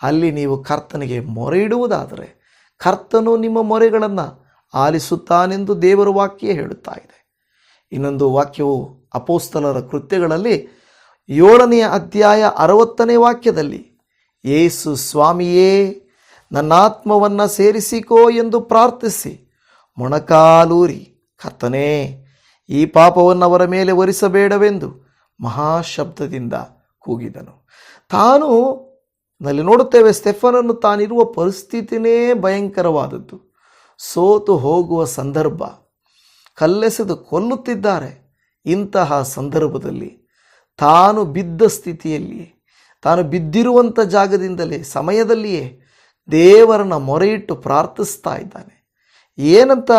ಅಲ್ಲಿ ನೀವು ಕರ್ತನಿಗೆ ಮೊರೆ ಇಡುವುದಾದರೆ ಕರ್ತನು ನಿಮ್ಮ ಮೊರೆಗಳನ್ನು ಆಲಿಸುತ್ತಾನೆಂದು ದೇವರ ವಾಕ್ಯ ಹೇಳುತ್ತಾ ಇದೆ. ಇನ್ನೊಂದು ವಾಕ್ಯವು ಅಪೋಸ್ತಲರ ಕೃತ್ಯಗಳಲ್ಲಿ ಏಳನೆಯ ಅಧ್ಯಾಯ ಅರವತ್ತನೇ ವಾಕ್ಯದಲ್ಲಿ ಏಸು ಸ್ವಾಮಿಯೇ ನನ್ನ ಆತ್ಮವನ್ನು ಸೇರಿಸಿಕೋ ಎಂದು ಪ್ರಾರ್ಥಿಸಿ, ಮೊಣಕಾಲೂರಿ. ಕರ್ತನೇ, ಈ ಪಾಪವನ್ನು ಅವರ ಮೇಲೆ ಒರಿಸಬೇಡವೆಂದು ಮಹಾಶಬ್ದದಿಂದ ಕೂಗಿದನು. ತಾನು ನಲ್ಲಿ ನೋಡುತ್ತೇವೆ ಸ್ಟೆಫನನ್ನು ತಾನಿರುವ ಪರಿಸ್ಥಿತಿನೇ ಭಯಂಕರವಾದದ್ದು. ಸೋತು ಹೋಗುವ ಸಂದರ್ಭ, ಕಲ್ಲೆಸೆದು ಕೊಲ್ಲುತ್ತಿದ್ದಾರೆ. ಇಂತಹ ಸಂದರ್ಭದಲ್ಲಿ ತಾನು ಬಿದ್ದ ಸ್ಥಿತಿಯಲ್ಲಿ ತಾನು ಬಿದ್ದಿರುವಂಥ ಜಾಗದಿಂದಲೇ, ಸಮಯದಲ್ಲಿಯೇ ದೇವರನ್ನ ಮೊರೆಯಿಟ್ಟು ಪ್ರಾರ್ಥಿಸ್ತಾ ಇದ್ದಾನೆ. ಏನಂತ?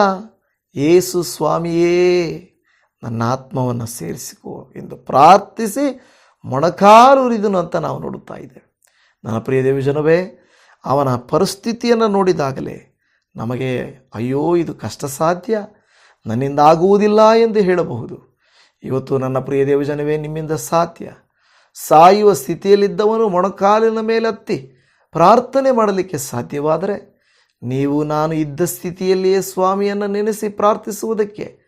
ಯೇಸು ಸ್ವಾಮಿಯೇ, ನನ್ನ ಆತ್ಮವನ್ನು ಸೇರಿಸಿಕೋ ಎಂದು ಪ್ರಾರ್ಥಿಸಿ ಮೊಣಕಾಲುರಿದನು ಅಂತ ನಾವು ನೋಡುತ್ತಾ ಇದ್ದೇವೆ. ನನ್ನ ಪ್ರಿಯ ದೇವಜನವೇ ಅವನ ಪರಿಸ್ಥಿತಿಯನ್ನು ನೋಡಿದಾಗಲೇ ನಮಗೆ, ಅಯ್ಯೋ, ಇದು ಕಷ್ಟ ಸಾಧ್ಯ ನನ್ನಿಂದ ಆಗುವುದಿಲ್ಲ ಎಂದು ಹೇಳಬಹುದು. ಇವತ್ತು ನನ್ನ ಪ್ರಿಯ ದೇವಜನವೇ ನಿಮ್ಮಿಂದ ಸಾಧ್ಯ. ಸಾಯುವ ಸ್ಥಿತಿಯಲ್ಲಿದ್ದವನು ಮೊಣಕಾಲಿನ ಮೇಲೆ ಹತ್ತಿ ಪ್ರಾರ್ಥನೆ ಮಾಡಲಿಕ್ಕೆ ಸಾಧ್ಯವಾದರೆ ನೀವು ನಾನು ಇದ್ದ ಸ್ಥಿತಿಯಲ್ಲಿಯೇ ಸ್ವಾಮಿಯನ್ನು ನೆನೆಸಿ ಪ್ರಾರ್ಥಿಸುವುದಕ್ಕೆ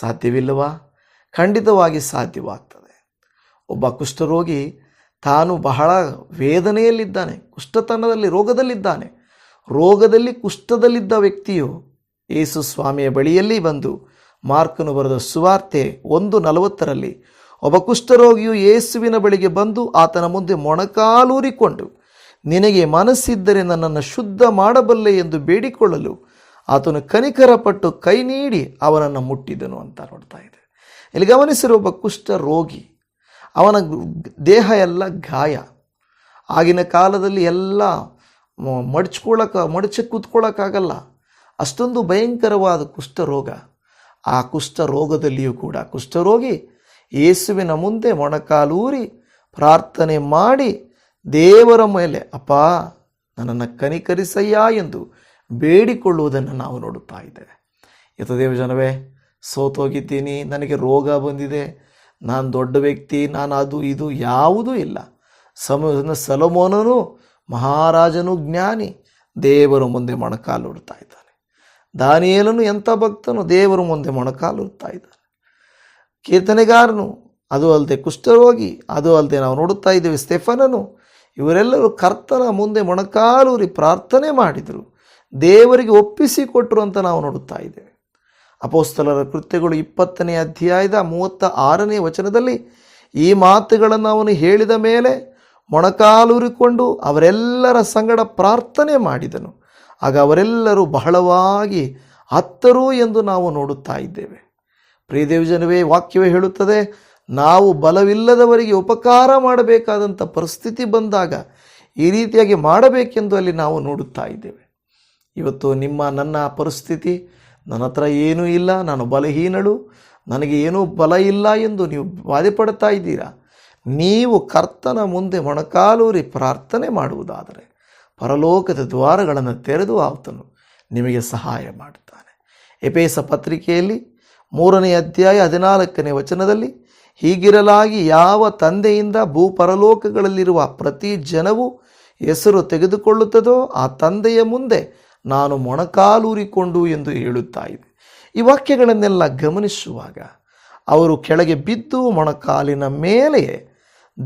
ಸಾಧ್ಯವಿಲ್ಲವಾ? ಖಂಡಿತವಾಗಿ ಸಾಧ್ಯವಾಗ್ತದೆ. ಒಬ್ಬ ಕುಷ್ಠರೋಗಿ ತಾನು ಬಹಳ ವೇದನೆಯಲ್ಲಿದ್ದಾನೆ, ಕುಷ್ಠತನದಲ್ಲಿ, ರೋಗದಲ್ಲಿದ್ದಾನೆ. ರೋಗದಲ್ಲಿ, ಕುಷ್ಠದಲ್ಲಿದ್ದ ವ್ಯಕ್ತಿಯು ಯೇಸು ಸ್ವಾಮಿಯ ಬಳಿಯಲ್ಲಿ ಬಂದು ಮಾರ್ಕನು ಬರೆದ ಸುವಾರ್ತೆ ಒಂದು ನಲವತ್ತರಲ್ಲಿ, ಒಬ್ಬ ಕುಷ್ಠರೋಗಿಯು ಯೇಸುವಿನ ಬಳಿಗೆ ಬಂದು ಆತನ ಮುಂದೆ ಮೊಣಕಾಲೂರಿಕೊಂಡು ನಿನಗೆ ಮನಸ್ಸಿದ್ದರೆ ನನ್ನನ್ನು ಶುದ್ಧ ಮಾಡಬಲ್ಲೆ ಎಂದು ಬೇಡಿಕೊಳ್ಳಲು ಆತನು ಕನಿಕರಪಟ್ಟು ಕೈ ನೀಡಿ ಅವನನ್ನು ಮುಟ್ಟಿದನು ಅಂತ ನೋಡ್ತಾ ಇದೆ. ಇಲ್ಲಿ ಗಮನಿಸಿರುವ ಒಬ್ಬ ಕುಷ್ಠ ರೋಗಿ, ಅವನ ದೇಹ ಎಲ್ಲ ಗಾಯ. ಆಗಿನ ಕಾಲದಲ್ಲಿ ಎಲ್ಲ ಮಡಚ್ಕೊಳ್ಳೋಕೆ, ಮಡಚಿ ಕೂತ್ಕೊಳ್ಳೋಕ್ಕಾಗಲ್ಲ. ಅಷ್ಟೊಂದು ಭಯಂಕರವಾದ ಕುಷ್ಠರೋಗ ಆ ಕುಷ್ಠರೋಗದಲ್ಲಿಯೂ ಕೂಡ ಕುಷ್ಠರೋಗಿ ಯೇಸುವಿನ ಮುಂದೆ ಮೊಣಕಾಲೂರಿ ಪ್ರಾರ್ಥನೆ ಮಾಡಿ ದೇವರ ಮೇಲೆ, ಅಪ್ಪ, ನನ್ನನ್ನು ಕನಿಕರಿಸಯ್ಯ ಎಂದು ಬೇಡಿಕೊಳ್ಳುವುದನ್ನು ನಾವು ನೋಡುತ್ತಾ ಇದ್ದೇವೆ. ಯಥದೇವ ದೇವಜನವೇ ಸೋತೋಗಿದ್ದೀನಿ, ನನಗೆ ರೋಗ ಬಂದಿದೆ, ನಾನು ದೊಡ್ಡ ವ್ಯಕ್ತಿ, ನಾನು ಅದು ಇದು ಯಾವುದೂ ಇಲ್ಲ. ಸಮ ಸಲಮೋನನು, ಮಹಾರಾಜನು ಜ್ಞಾನಿ, ದೇವರ ಮುಂದೆ ಮೊಣಕಾಲುಡ್ತಾ ಇದ್ದಾನೆ. ದಾನಿಯೇಲನು ಎಂಥ ಭಕ್ತನು, ದೇವರ ಮುಂದೆ ಮೊಣಕಾಲುಡ್ತಾ ಇದ್ದಾನೆ. ಕೀರ್ತನೆಗಾರನು, ಅದು ಅಲ್ಲದೆ ಕುಷ್ಠರೋಗಿ, ಅದು ಅಲ್ಲದೆ ನಾವು ನೋಡುತ್ತಾ ಇದ್ದೇವೆ. ಸ್ಟೆಫನನು ಇವರೆಲ್ಲರೂ ಕರ್ತನ ಮುಂದೆ ಮೊಣಕಾಲೂರಿ ಪ್ರಾರ್ಥನೆ ಮಾಡಿದರು. ದೇವರಿಗೆ ಒಪ್ಪಿಸಿಕೊಟ್ಟರು ಅಂತ ನಾವು ನೋಡುತ್ತಾ ಇದ್ದೇವೆ. ಅಪೋಸ್ತಲರ ಕೃತ್ಯಗಳು ಇಪ್ಪತ್ತನೇ ಅಧ್ಯಾಯದ ಮೂವತ್ತ ಆರನೇ ವಚನದಲ್ಲಿ ಈ ಮಾತುಗಳನ್ನು ಅವನು ಹೇಳಿದ ಮೇಲೆ ಮೊಣಕಾಲೂರಿಕೊಂಡು ಅವರೆಲ್ಲರ ಸಂಗಡ ಪ್ರಾರ್ಥನೆ ಮಾಡಿದನು. ಆಗ ಅವರೆಲ್ಲರೂ ಬಹಳವಾಗಿ ಹತ್ತರು ಎಂದು ನಾವು ನೋಡುತ್ತಾ ಇದ್ದೇವೆ. ಪ್ರಿಯದೇವಜನವೇ ವಾಕ್ಯವೇ ಹೇಳುತ್ತದೆ ನಾವು ಬಲವಿಲ್ಲದವರಿಗೆ ಉಪಕಾರ ಮಾಡಬೇಕಾದಂಥ ಪರಿಸ್ಥಿತಿ ಬಂದಾಗ ಈ ರೀತಿಯಾಗಿ ಮಾಡಬೇಕೆಂದು ಅಲ್ಲಿ ನಾವು ನೋಡುತ್ತಾ ಇದ್ದೇವೆ. ಇವತ್ತು ನಿಮ್ಮ, ನನ್ನ ಪರಿಸ್ಥಿತಿ, ನನ್ನ ಹತ್ರ ಏನೂ ಇಲ್ಲ, ನಾನು ಬಲಹೀನಳು, ನನಗೆ ಏನೂ ಬಲ ಇಲ್ಲ ಎಂದು ನೀವು ಬಾಧೆಪಡ್ತಾ ಇದ್ದೀರಾ? ನೀವು ಕರ್ತನ ಮುಂದೆ ಮೊಣಕಾಲೂರಿ ಪ್ರಾರ್ಥನೆ ಮಾಡುವುದಾದರೆ ಪರಲೋಕದ ದ್ವಾರಗಳನ್ನು ತೆರೆದು ಆತನು ನಿಮಗೆ ಸಹಾಯ ಮಾಡುತ್ತಾನೆ. ಎಪೇಸ ಪತ್ರಿಕೆಯಲ್ಲಿ ಮೂರನೇ ಅಧ್ಯಾಯ ಹದಿನಾಲ್ಕನೇ ವಚನದಲ್ಲಿ ಹೀಗಿರಲಾಗಿ ಯಾವ ತಂದೆಯಿಂದ ಭೂಪರಲೋಕಗಳಲ್ಲಿರುವ ಪ್ರತಿ ಜನವು ಹೆಸರು ತೆಗೆದುಕೊಳ್ಳುತ್ತದೋ ಆ ತಂದೆಯ ಮುಂದೆ ನಾನು ಮೊಣಕಾಲೂರಿಕೊಂಡು ಎಂದು ಹೇಳುತ್ತಾ ಇದೆ. ಈ ವಾಕ್ಯಗಳನ್ನೆಲ್ಲ ಗಮನಿಸುವಾಗ ಅವರು ಕೆಳಗೆ ಬಿದ್ದು ಮೊಣಕಾಲಿನ ಮೇಲೆಯೇ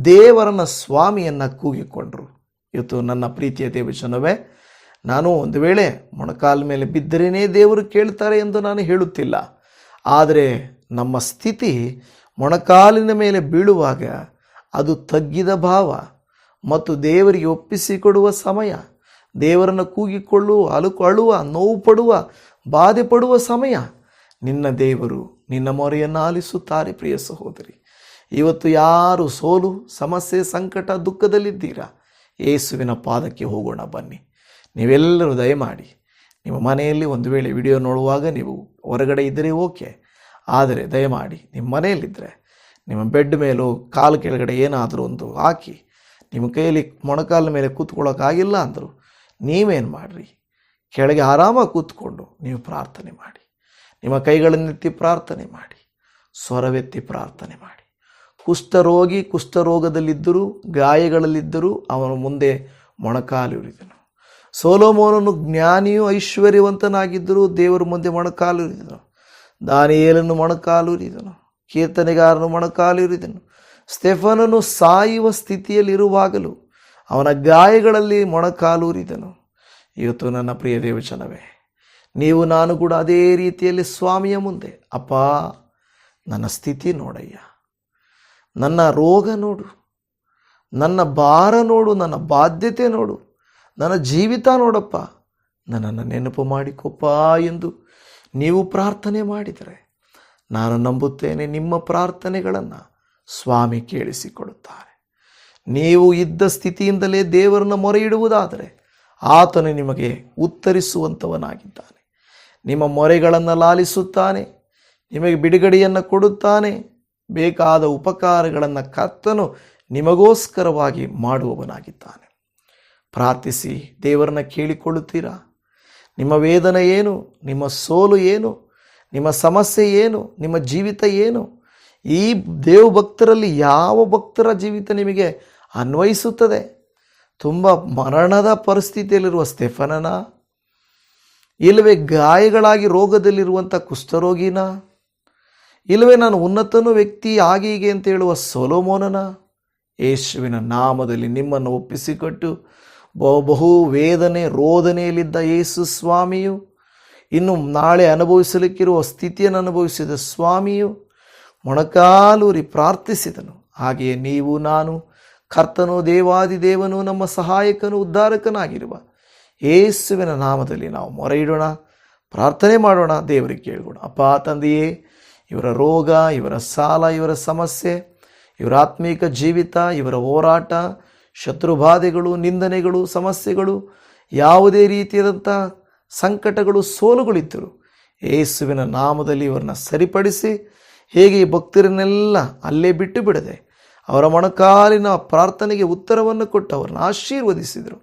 ದೇವರನ್ನ ಸ್ವಾಮಿಯನ್ನು ಕೂಗಿಕೊಂಡರು. ಇವತ್ತು ನನ್ನ ಪ್ರೀತಿಯ ದೇವಜನವೇ, ನಾನು ಒಂದು ವೇಳೆ ಮೊಣಕಾಲ ಮೇಲೆ ಬಿದ್ದರೇನೇ ದೇವರು ಕೇಳ್ತಾರೆ ಎಂದು ನಾನು ಹೇಳುತ್ತಿಲ್ಲ. ಆದರೆ ನಮ್ಮ ಸ್ಥಿತಿ ಮೊಣಕಾಲಿನ ಮೇಲೆ ಬೀಳುವಾಗ ಅದು ತಗ್ಗಿದ ಭಾವ ಮತ್ತು ದೇವರಿಗೆ ಒಪ್ಪಿಸಿಕೊಡುವ ಸಮಯ, ದೇವರನ್ನು ಕೂಗಿಕೊಳ್ಳುವ ಅಲುಕು ಅಳುವ ನೋವು ಪಡುವ ಬಾಧೆ ಪಡುವ ಸಮಯ. ನಿನ್ನ ದೇವರು ನಿನ್ನ ಮೊರೆಯನ್ನು ಆಲಿಸುತ್ತಾರೆ ಪ್ರಿಯ ಸಹೋದರಿ. ಇವತ್ತು ಯಾರು ಸೋಲು, ಸಮಸ್ಯೆ, ಸಂಕಟ, ದುಃಖದಲ್ಲಿದ್ದೀರಾ? ಯೇಸುವಿನ ಪಾದಕ್ಕೆ ಹೋಗೋಣ, ಬನ್ನಿ. ನೀವೆಲ್ಲರೂ ದಯಮಾಡಿ ನಿಮ್ಮ ಮನೆಯಲ್ಲಿ ಒಂದು ವೇಳೆ ವಿಡಿಯೋ ನೋಡುವಾಗ ನೀವು ಹೊರಗಡೆ ಇದ್ದರೆ ಓಕೆ. ಆದರೆ ದಯಮಾಡಿ ನಿಮ್ಮ ಮನೆಯಲ್ಲಿದ್ದರೆ ನಿಮ್ಮ ಬೆಡ್ ಮೇಲೂ ಕಾಲು ಕೆಳಗಡೆ ಏನಾದರೂ ಒಂದು ಹಾಕಿ, ನಿಮ್ಮ ಕೈಯಲ್ಲಿ ಮೊಣಕಾಲಿನ ಮೇಲೆ ಕೂತ್ಕೊಳ್ಳೋಕ್ಕಾಗಿಲ್ಲ ಅಂದರು ನೀವೇನು ಮಾಡಿರಿ? ಕೆಳಗೆ ಆರಾಮಾಗಿ ಕೂತ್ಕೊಂಡು ನೀವು ಪ್ರಾರ್ಥನೆ ಮಾಡಿ. ನಿಮ್ಮ ಕೈಗಳನ್ನೆತ್ತಿ ಪ್ರಾರ್ಥನೆ ಮಾಡಿ. ಸ್ವರವೆತ್ತಿ ಪ್ರಾರ್ಥನೆ ಮಾಡಿ. ಕುಷ್ಠರೋಗಿ ಕುಷ್ಠರೋಗದಲ್ಲಿದ್ದರೂ ಗಾಯಗಳಲ್ಲಿದ್ದರೂ ಅವನ ಮುಂದೆ ಮೊಣಕಾಲುರಿದನು ಸೋಲೋಮೋನನು ಜ್ಞಾನಿಯು ಐಶ್ವರ್ಯವಂತನಾಗಿದ್ದರೂ ದೇವರ ಮುಂದೆ ಮೊಣಕಾಲುರಿದನು ದಾನಿಯೇಲನ್ನು ಮೊಣಕಾಲೂರಿದನು, ಕೀರ್ತನೆಗಾರನು ಮೊಣಕಾಲೂರಿದನು ಸ್ಟೆಫನನು ಸಾಯುವ ಸ್ಥಿತಿಯಲ್ಲಿರುವಾಗಲೂ ಅವನ ಗಾಯಗಳಲ್ಲಿ ಮೊಣಕಾಲೂರಿದನು. ಇವತ್ತು ನನ್ನ ಪ್ರಿಯ ದೇವಚನವೇ ನೀವು ನಾನು ಕೂಡ ಅದೇ ರೀತಿಯಲ್ಲಿ ಸ್ವಾಮಿಯ ಮುಂದೆ, ಅಪ್ಪ, ನನ್ನ ಸ್ಥಿತಿ ನೋಡಯ್ಯ, ನನ್ನ ರೋಗ ನೋಡು, ನನ್ನ ಭಾರ ನೋಡು, ನನ್ನ ಬಾಧ್ಯತೆ ನೋಡು, ನನ್ನ ಜೀವಿತ ನೋಡಪ್ಪ, ನನ್ನನ್ನು ನೆನಪು ಮಾಡಿಕೊಪ್ಪ ಎಂದು ನೀವು ಪ್ರಾರ್ಥನೆ ಮಾಡಿದರೆ ನಾನು ನಂಬುತ್ತೇನೆ ನಿಮ್ಮ ಪ್ರಾರ್ಥನೆಗಳನ್ನು ಸ್ವಾಮಿ ಕೇಳಿಸಿಕೊಡುತ್ತಾರೆ. ನೀವು ಇದ್ದ ಸ್ಥಿತಿಯಿಂದಲೇ ದೇವರನ್ನು ಮೊರೆ ಇಡುವುದಾದರೆ ಆತನು ನಿಮಗೆ ಉತ್ತರಿಸುವಂಥವನಾಗಿದ್ದಾನೆ ನಿಮ್ಮ ಮೊರೆಗಳನ್ನು ಲಾಲಿಸುತ್ತಾನೆ, ನಿಮಗೆ ಬಿಡುಗಡೆಯನ್ನು ಕೊಡುತ್ತಾನೆ, ಬೇಕಾದ ಉಪಕಾರಗಳನ್ನು ಕರ್ತನು ನಿಮಗೋಸ್ಕರವಾಗಿ ಮಾಡುವವನಾಗಿದ್ದಾನೆ. ಪ್ರಾರ್ಥಿಸಿ ದೇವರನ್ನ ಕೇಳಿಕೊಳ್ಳುತ್ತೀರಾ? ನಿಮ್ಮ ವೇದನೆ ಏನು? ನಿಮ್ಮ ಸೋಲು ಏನು? ನಿಮ್ಮ ಸಮಸ್ಯೆ ಏನು? ನಿಮ್ಮ ಜೀವಿತ ಏನು? ಈ ದೇವ ಭಕ್ತರಲ್ಲಿ ಯಾವ ಭಕ್ತರ ಜೀವಿತ ನಿಮಗೆ ಅನ್ವಯಿಸುತ್ತದೆ? ತುಂಬ ಮರಣದ ಪರಿಸ್ಥಿತಿಯಲ್ಲಿರುವ ಸ್ಟೆಫನನ ಇಲ್ಲವೇ ಗಾಯಗಳಾಗಿ ರೋಗದಲ್ಲಿರುವಂಥ ಕುಷ್ಠರೋಗಿನ? ಇಲ್ಲವೇ ನಾನು ಉನ್ನತನು ವ್ಯಕ್ತಿ ಆಗೀಗೆ ಹೀಗೆ ಅಂತ ಹೇಳುವ ಸೊಲೋಮೋನನ? ಯೇಸುವಿನ ನಾಮದಲ್ಲಿ ನಿಮ್ಮನ್ನು ಒಪ್ಪಿಸಿಕೊಟ್ಟು ಬಹು ವೇದನೆ ರೋದನೆಯಲ್ಲಿದ್ದ ಯೇಸು ಸ್ವಾಮಿಯು, ಇನ್ನು ನಾಳೆ ಅನುಭವಿಸಲಿಕ್ಕಿರುವ ಸ್ಥಿತಿಯನ್ನು ಅನುಭವಿಸಿದ ಸ್ವಾಮಿಯು ಮೊಣಕಾಲೂರಿ ಪ್ರಾರ್ಥಿಸಿದನು. ಹಾಗೆಯೇ ನೀವು, ನಾನು, ಕರ್ತನು ದೇವಾದಿ ದೇವನು ನಮ್ಮ ಸಹಾಯಕನು, ಉದ್ಧಾರಕನಾಗಿರುವ ಯೇಸುವಿನ ನಾಮದಲ್ಲಿ ನಾವು ಮೊರೆ ಇಡೋಣ ಪ್ರಾರ್ಥನೆ ಮಾಡೋಣ, ದೇವರಿಗೆ ಕೇಳೋಣ ಅಪ್ಪ, ತಂದೆಯೇ, ಇವರ ರೋಗ, ಇವರ ಸಾಲ, ಇವರ ಸಮಸ್ಯೆ, ಇವರ ಆತ್ಮೀಕ ಜೀವಿತ, ಇವರ ಹೋರಾಟ ಶತ್ರುಬಾಧೆಗಳು, ನಿಂದನೆಗಳು, ಸಮಸ್ಯೆಗಳು, ಯಾವುದೇ ರೀತಿಯಾದಂಥ ಸಂಕಟಗಳು, ಸೋಲುಗಳಿದ್ದರು ಯೇಸುವಿನ ನಾಮದಲ್ಲಿ ಇವರನ್ನ ಸರಿಪಡಿಸಿ ಹೇಗೆ ಈ ಭಕ್ತರನ್ನೆಲ್ಲ ಅಲ್ಲೇ ಬಿಟ್ಟು ಬಿಡದೆ ಅವರ ಮೊಣಕಾಲಿನ ಪ್ರಾರ್ಥನೆಗೆ ಉತ್ತರವನ್ನು ಕೊಟ್ಟು ಅವರನ್ನು ಆಶೀರ್ವದಿಸಿದರು.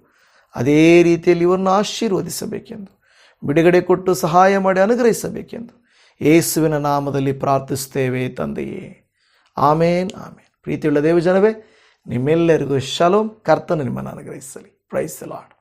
ಅದೇ ರೀತಿಯಲ್ಲಿ ಇವರನ್ನು ಆಶೀರ್ವದಿಸಬೇಕೆಂದು, ಬಿಡುಗಡೆ ಕೊಟ್ಟು ಸಹಾಯ ಮಾಡಿ ಅನುಗ್ರಹಿಸಬೇಕೆಂದು ಯೇಸುವಿನ ನಾಮದಲ್ಲಿ ಪ್ರಾರ್ಥಿಸ್ತೇವೆ ತಂದೆಯೇ. ಆಮೇನ್ ಆಮೇನ್. ಪ್ರೀತಿಯುಳ್ಳ ದೇವಜನವೇ ನಿಮ್ಮೆಲ್ಲರಿಗೂ ಶಲೋಮ್ ಕರ್ತನು ನಿಮ್ಮನ್ನು ಅನುಗ್ರಹಿಸಲಿ ಪ್ರೈಸ್ ಲಾಡ್